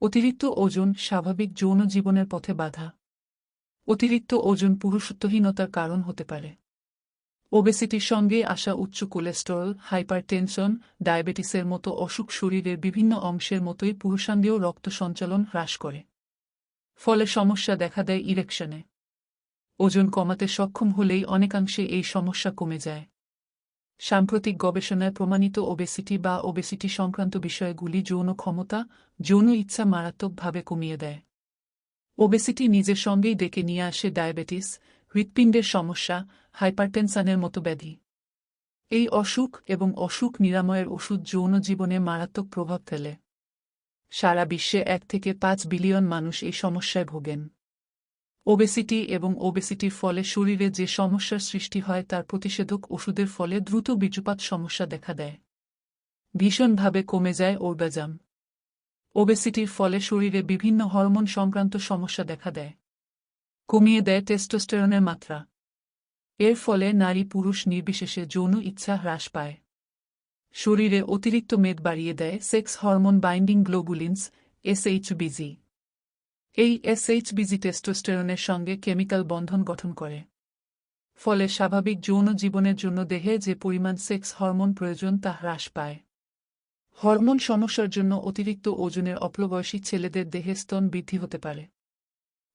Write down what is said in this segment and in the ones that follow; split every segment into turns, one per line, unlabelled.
অতিরিক্ত ওজন স্বাভাবিক যৌন জীবনের পথে বাধা। অতিরিক্ত ওজন পুরুষত্বহীনতার কারণ হতে পারে। ওবেসিটির সঙ্গে আসা উচ্চ কোলেস্টেরল, হাইপারটেনশন, ডায়াবেটিসের মতো অসুখ শরীরের বিভিন্ন অংশের মতোই পুরুষাঙ্গেও রক্ত সঞ্চালন হ্রাস করে। ফলে সমস্যা দেখা দেয় ইরেকশনে ওজন কমাতে সক্ষম হলেই অনেকাংশে এই সমস্যা কমে যায়। সাম্প্রতিক গবেষণায় প্রমাণিত ওবেসিটি বা ওবেসিটি সংক্রান্ত বিষয়গুলি যৌন ক্ষমতা, যৌন ইচ্ছা মারাত্মকভাবে কমিয়ে দেয়। ওবেসিটি নিজের সঙ্গেই ডেকে নিয়ে আসে ডায়াবেটিস হৃৎপিণ্ডের সমস্যা হাইপারটেনশনের মতো ব্যাধি। এই অসুখ এবং অসুখ নিরাময়ের ওষুধ যৌন জীবনে মারাত্মক প্রভাব ফেলে। সারা বিশ্বে এক থেকে পাঁচ বিলিয়ন মানুষ এই সমস্যায় ভোগেন। ওবেসিটি এবং ওবেসিটির ফলে শরীরে যে সমস্যার সৃষ্টি হয়, তার প্রতিষেধক ওষুধের ফলে দ্রুত বীর্যপাত সমস্যা দেখা দেয়। ভীষণভাবে কমে যায় ওরবাজাম ওবেসিটির ফলে শরীরে বিভিন্ন হরমোন সংক্রান্ত সমস্যা দেখা দেয়। কমিয়ে দেয় টেস্টোস্টেরনের মাত্রা। এর ফলে নারী পুরুষ নির্বিশেষে যৌন ইচ্ছা হ্রাস পায়। শরীরে অতিরিক্ত মেদ বাড়িয়ে দেয় sex hormone binding globulins SHBG এই এসএইচবিজি টেস্টোস্টেরনের সঙ্গে কেমিক্যাল বন্ধন গঠন করে। ফলে স্বাভাবিক যৌন জীবনের জন্য দেহে যে পরিমাণ সেক্স হরমোন প্রয়োজন তা হ্রাস পায়। হরমোন সমস্যার জন্য অতিরিক্ত ওজনের অপ্লবয়সী ছেলেদের দেহে স্তন বৃদ্ধি হতে পারে।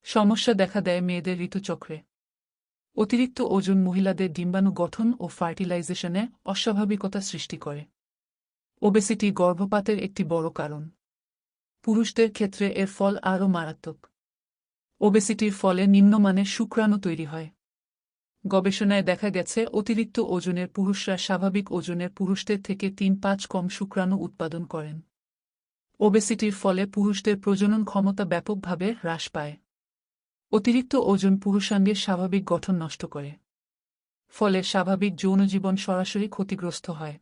সমস্যা দেখা দেয় মেয়েদের ঋতুচক্রে। অতিরিক্ত ওজন মহিলাদের ডিম্বাণু গঠন ও ফার্টিলাইজেশনে অস্বাভাবিকতা সৃষ্টি করে। ওবেসিটি গর্ভপাতের একটি বড় কারণ। পুরুষদের ক্ষেত্রে এর ফল আরও মারাত্মক। ওবেসিটির ফলে নিম্নমানের শুক্রাণু তৈরি হয়। গবেষণায় দেখা গেছে, অতিরিক্ত ওজনের পুরুষরা স্বাভাবিক ওজনের পুরুষদের থেকে তিন পাঁচ কম শুক্রাণু উৎপাদন করেন। ওবেসিটির ফলে পুরুষদের প্রজনন ক্ষমতা ব্যাপকভাবে হ্রাস পায়। অতিরিক্ত ওজন পুরুষাঙ্গের স্বাভাবিক গঠন নষ্ট করে। ফলে স্বাভাবিক যৌনজীবন সরাসরি ক্ষতিগ্রস্ত হয়।